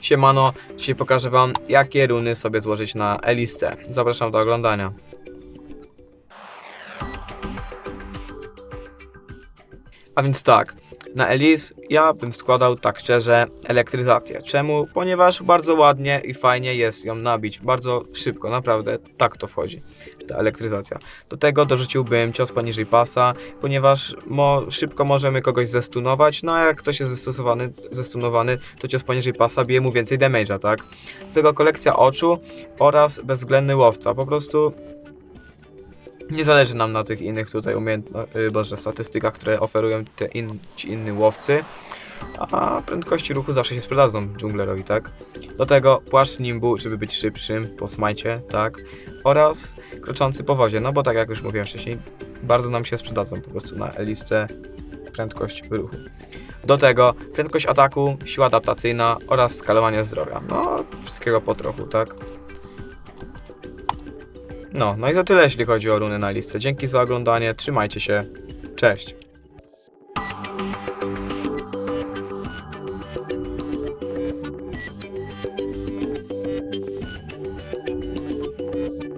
Siemano, dzisiaj pokażę wam jakie runy sobie złożyć na Elisce. Zapraszam do oglądania. A więc tak, na Elis ja bym składał tak szczerze elektryzację. Czemu? Ponieważ bardzo ładnie i fajnie jest ją nabić. Bardzo szybko, naprawdę tak to wchodzi, ta elektryzacja. Do tego dorzuciłbym cios poniżej pasa, ponieważ mo, szybko możemy kogoś zestunować, no a jak ktoś jest zestosowany, zestunowany, to cios poniżej pasa bije mu więcej damage'a, tak? Do tego kolekcja oczu oraz bezwzględny łowca. Po prostu nie zależy nam na tych innych tutaj umiejętnościach, boże, statystykach, które oferują te in, ci inni łowcy. A prędkości ruchu zawsze się sprzedadzą dżunglerowi, tak? Do tego płaszcz nimbu, żeby być szybszym po smajcie, tak? Oraz kroczący po wozie, no bo tak jak już mówiłem wcześniej, bardzo nam się sprzedadzą po prostu na elisce prędkość ruchu. Do tego prędkość ataku, siła adaptacyjna oraz skalowanie zdrowia. No, wszystkiego po trochu, tak? No, no i to tyle, jeśli chodzi o runy na listę. Dzięki za oglądanie, trzymajcie się, cześć!